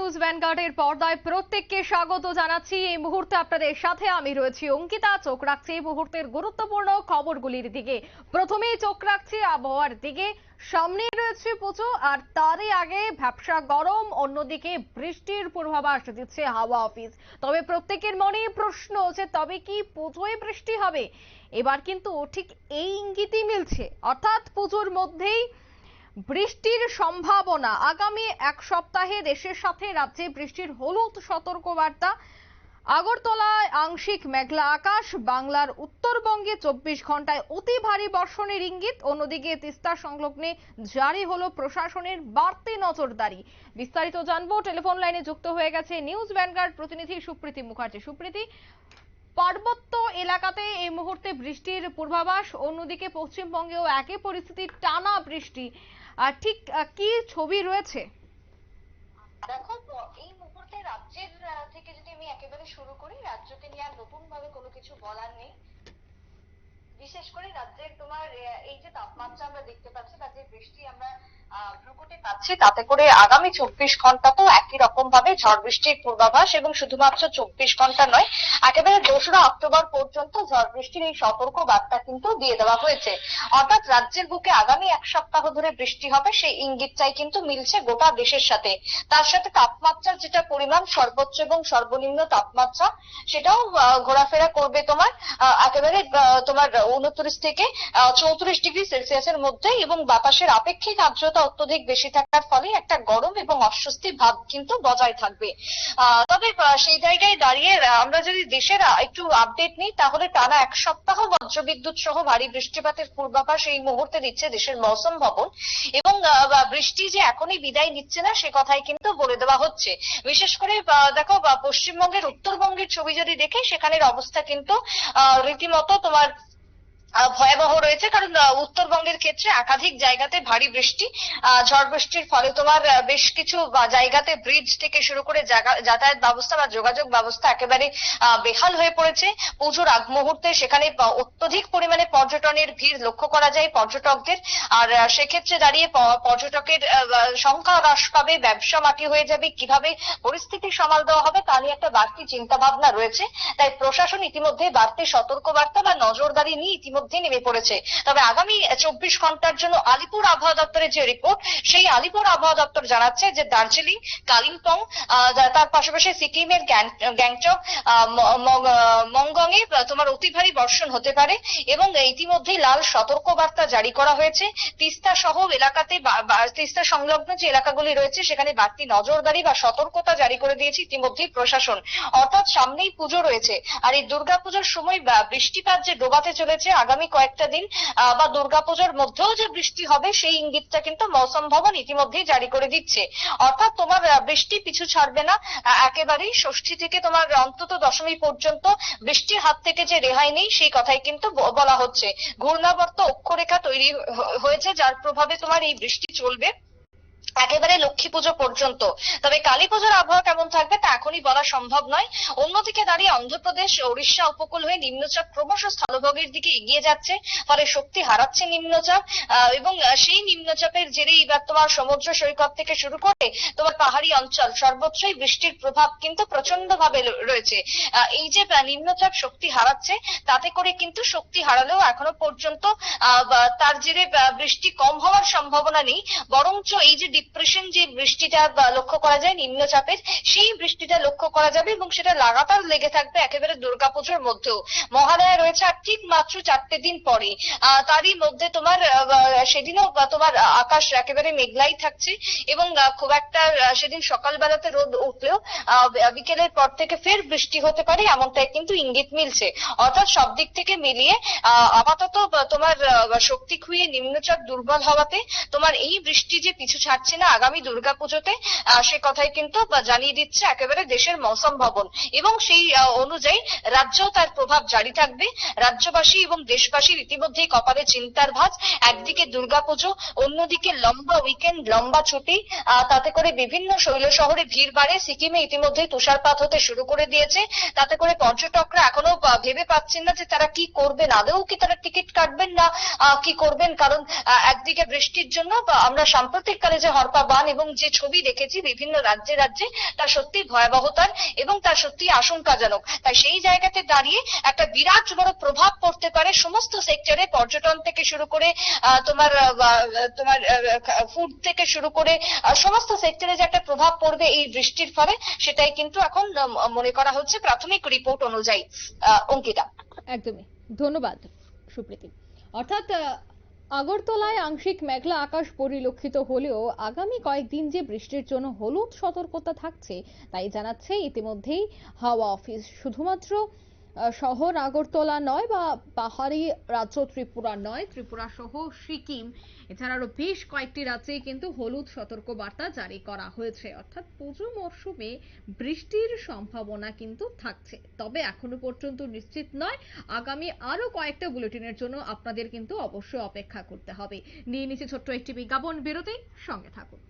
News ভ্যানগার্ডের পর্দায় প্রত্যেককে স্বাগত জানাচ্ছি। এই মুহূর্তে আপনাদের সাথে আমি রয়েছি অঙ্কিতা। চোখ রাখছি এই মুহূর্তের গুরুত্বপূর্ণ খবরগুলির দিকে। প্রথমেই চোখ রাখছি আবহাওয়ার দিকে। সামনে রয়েছে পুজো আর তারই আগে ভ্যাবসা গরম, অন্যদিকে বৃষ্টির পূর্বাভাস দিচ্ছে হাওয়া অফিস। তবে প্রত্যেকের মনে প্রশ্ন হচ্ছে তবে কি পুজোয় বৃষ্টি হবে? এবার কিন্তু ঠিক এই ইঙ্গিতই মিলছে। অর্থাৎ পুজোর মধ্যেই বৃষ্টির সম্ভাবনা। আগামী এক সপ্তাহে দেশের সাথে রাজ্যে বৃষ্টির হলুদ সতর্কবার্তা। আগরতলায় আংশিক মেঘলা আকাশ, বাংলার উত্তরবঙ্গে চব্বিশ ঘন্টায় অতি ভারী বর্ষণের ইঙ্গিত। অন্যদিকে তিস্তা সংলগ্নে জারি হলো প্রশাসনের বাড়তি নজরদারি। বিস্তারিত জানব, টেলিফোন লাইনে যুক্ত হয়ে গেছে নিউজ ভ্যানগার্ড প্রতিনিধি সুপ্রীতি মুখার্জি। সুপ্রীতি পার্বত্য এলাকাতে এই মুহূর্তে বৃষ্টির পূর্বাভাস। অন্যদিকে পশ্চিমবঙ্গেও একই পরিস্থিতি, টানা বৃষ্টি। ঠিক কি ছবি রয়েছে? দেখো, এই মুহূর্তে রাজ্যের থেকে যদি আমি একেবারে শুরু করি, রাজ্যকে নিয়ে আর নতুন ভাবে কোনো কিছু বলার নেই। বিশেষ করে রাজ্যের তোমার এই যে তাপমাত্রা আমরা দেখতে পাচ্ছি বা যে বৃষ্টি আমরা ভ্রুকুটে পাচ্ছি, তাতে করে আগামী চব্বিশ ঘন্টাতেও একই রকম ভাবে ঝড় বৃষ্টির পূর্বাভাস এবং শুধুমাত্র চব্বিশ ঘণ্টা নয়, একেবারে দোসরা অক্টোবর পর্যন্ত ঝড় বৃষ্টির এই সতর্ক বার্তা কিন্তু দিয়ে দেওয়া হয়েছে। অর্থাৎ রাজ্যের বুকে আগামী এক সপ্তাহ ধরে বৃষ্টি হবে, সেই ইঙ্গিতটাই কিন্তু মিলছে গোটা দেশের সাথে। তার সাথে তাপমাত্রার যেটা পরিমাণ, সর্বোচ্চ এবং সর্বনিম্ন তাপমাত্রা, সেটাও ঘোরাফেরা করবে তোমার একেবারে তোমার উনত্রিশ থেকে চৌত্রিশ ডিগ্রি সেলসিয়াসের মধ্যে এবং বাতাসের আপেক্ষিক আর্দ্রতা অত্যধিক বেশি থাকার ফলে একটা গরম এবং অস্বস্তি ভাব কিন্তু বজায় থাকবে। তবে সেই জায়গায় দাঁড়িয়ে আমরা যদি দেশের একটু আপডেট নিই, তাহলে টানা এক সপ্তাহ বজ্রবিদ্যুৎ সহ ভারী বৃষ্টিপাতের পূর্বাভাস এই মুহূর্তে দিচ্ছে দেশের মৌসুম ভবন। এবং বৃষ্টি যে এখনই বিদায় নিচ্ছে না, সে কথাই কিন্তু বলে দেওয়া হচ্ছে। বিশেষ করে দেখো পশ্চিমবঙ্গের উত্তরবঙ্গের ছবি যদি দেখে, সেখানের অবস্থা কিন্তু রীতিমতো তোমার ভয়াবহ রয়েছে, কারণ উত্তরবঙ্গের ক্ষেত্রে একাধিক জায়গাতে ভারী বৃষ্টি ঝড় বৃষ্টির ফলে তোমার বেশ কিছু জায়গাতে ব্রিজ থেকে শুরু করে যাতায়াত ব্যবস্থা বা যোগাযোগ ব্যবস্থা একেবারে বেহাল হয়ে পড়েছে। পুজোর আগ মুহূর্তে সেখানে অত্যধিক পরিমাণে পর্যটনের ভিড় লক্ষ্য করা যায় পর্যটকদের। আর সেক্ষেত্রে দাঁড়িয়ে পর্যটকের সংখ্যা হ্রাস পাবে, ব্যবসা মাটি হয়ে যাবে, কীভাবে পরিস্থিতি সামাল দেওয়া হবে তা নিয়ে একটা বাড়তি চিন্তা ভাবনা রয়েছে। তাই প্রশাসন ইতিমধ্যে বাড়তি সতর্কবার্তা বা নজরদারি নিয়ে ইতিমধ্যে নেমে পড়েছে। তবে আগামী চব্বিশ ঘণ্টার জন্য আলিপুর আবহাওয়া দপ্তরের যে রিপোর্ট সেই আলিপুর আবহাওয়া দপ্তর জানাচ্ছে যে দার্জিলিং কালিম্পং তার পাশাপাশি সিকিমের গ্যাংটক আহ, ম- ম- আহ, মংগংয়ে আহ, তোমার অতি ভারী বর্ষণ হতে পারে এবং ইতিমধ্যেই লাল সতর্কবার্তা জারি করা হয়েছে। তিস্তা সহ এলাকাতে তিস্তা সংলগ্ন যে এলাকাগুলি রয়েছে সেখানে বাড়তি নজরদারি বা সতর্কতা জারি করে দিয়েছে ইতিমধ্যেই প্রশাসন। অর্থাৎ সামনেই পুজো রয়েছে। আর এই দুর্গাপুজোর সময় বৃষ্টিপাত যে ডোবাতে চলেছে আগামী কয়েকটা দিন বা দুর্গাপূজার মধ্যেও যে বৃষ্টি হবে, সেই ইঙ্গিতটা কিন্তু মৌসুম ভবন ইতিমধ্যেই জারি করে দিচ্ছে। অর্থাৎ তোমার বৃষ্টি পিছু ছাড়বে না একেবারেই ষষ্ঠী থেকে তোমার অন্তত দশমী পর্যন্ত বৃষ্টির হাত থেকে যে রেহাই নেই, সেই কথাই কিন্তু বলা হচ্ছে। ঘূর্ণাবর্ত অক্ষরেখা তৈরি হয়েছে, যার প্রভাবে তোমার এই বৃষ্টি চলবে। একেবারে লক্ষ্মী পুজো পর্যন্ত। তবে কালী পুজোর আবহাওয়া কেমন থাকবে তা এখনই বলা সম্ভব নয়। অন্যদিকে দাঁড়িয়ে অন্ধ্রপ্রদেশ উড়িষ্যা উপকূল হয়ে নিম্নচাপ ক্রমশ স্থলভাগের দিকে এগিয়ে যাচ্ছে, ফলে শক্তি হারাচ্ছে নিম্নচাপ। এবং সেই নিম্নচাপের জেরে এবার তোমার সমুদ্র সৈকত থেকে শুরু করে তোমার পাহাড়ি অঞ্চল সর্বত্রই বৃষ্টির প্রভাব কিন্তু প্রচণ্ড ভাবে রয়েছে। এই যে নিম্নচাপ শক্তি হারাচ্ছে, তাতে করে কিন্তু শক্তি হারালেও এখনও পর্যন্ত তার জেরে বৃষ্টি কম হওয়ার সম্ভাবনা নেই। বরঞ্চ এই যে ডিপ্রেশন যে বৃষ্টিটা লক্ষ্য করা যায়, নিম্নচাপের, সেই বৃষ্টিটা লক্ষ্য করা যাবে এবং সেটা লাগাতার লেগে থাকবে একেবারে দুর্গাপুজোর মধ্যেও। মহালয়া রয়েছে আর ঠিক মাত্র চারটে দিন পরে। তারই মধ্যে তোমার সেদিনও তোমার আকাশ একেবারে মেঘলাই থাকছে এবং খুব একটা সেদিন সকালবেলাতে রোদ উঠলেও বিকেলের পর থেকে ফের বৃষ্টি হতে পারে এমনটাই কিন্তু ইঙ্গিত মিলছে। অর্থাৎ সব দিক থেকে মিলিয়ে আপাতত তোমার শক্তি খুইয়ে নিম্নচাপ দুর্বল হওয়াতে তোমার এই বৃষ্টি যে পিছু ছাড়ছে না আগামী দুর্গাপুজোতে। সে কথাই কিন্তু জানিয়ে দিচ্ছে একেবারে দেশের মৌসুম ভবন। এবং সেই অনুযায়ী রাজ্যেও তার প্রভাব জারি থাকবে। রাজ্যবাসী এবং দেশবাসীর ইতিমধ্যেই কপালে চিন্তার ভাঁজ। একদিকে দুর্গাপুজো, অন্যদিকে লম্বা উইকেন্ড, লম্বা ছুটি। তাতে করে বিভিন্ন শৈল শহরে ভিড় বাড়ে। সিকিমে ইতিমধ্যেই তুষারপাত হতে শুরু করে দিয়েছে। তাতে করে পর্যটকরা এখনও ভেবে পাচ্ছেন না যে তারা কি করবেন আদৌ কি তারা টিকিট কাটবেন না কি করবেন? কারণ একদিকে বৃষ্টির জন্য আমরা সাম্প্রতিককালে যে মর্পা বান এবং যে ছবি দেখেছি বিভিন্ন রাজ্যে রাজ্যে, তা সত্যি ভয়াবহতার এবং তা সত্যি আশঙ্কাজনক। তাই সেই জায়গাতে দাঁড়িয়ে একটা বিরাট বড় প্রভাব পড়তে পারে সমস্ত সেক্টরে পর্যটন থেকে শুরু করে তোমার তোমার ফুড থেকে শুরু করে সমস্ত সেক্টরে যে একটা প্রভাব পড়বে এই বৃষ্টির ফলে, সেটাই কিন্তু এখন মনে করা হচ্ছে প্রাথমিক রিপোর্ট অনুযায়ী অঙ্কিতা। একদমই। ধন্যবাদ, সুপ্রীতি। অর্থাৎ আগরতলায় আংশিক মেঘলা আকাশ পরিলক্ষিত হলেও আগামী কয়েকদিন যে বৃষ্টির জন্য হলুদ সতর্কতা থাকছে, তাই জানাচ্ছে ইতিমধ্যেই হাওয়া অফিস। শুধুমাত্র শহর আগরতলা নয় বা পাহাড়ি রাজ্য ত্রিপুরা নয়, ত্রিপুরা সহ সিকিম। এছাড়া আরও বেশ কয়েকটি রাজ্যে কিন্তু হলুদ সতর্ক বার্তা জারি করা হয়েছে। অর্থাৎ পুজো মরশুমে বৃষ্টির সম্ভাবনা কিন্তু থাকছে। তবে এখনও পর্যন্ত নিশ্চিত নয়, আগামী আরও কয়েকটা বুলেটিনের জন্য আপনাদের কিন্তু অবশ্যই অপেক্ষা করতে হবে। নিয়ে নিচে ছোট্ট একটি বিজ্ঞাপন বিরতি সঙ্গে থাকুন।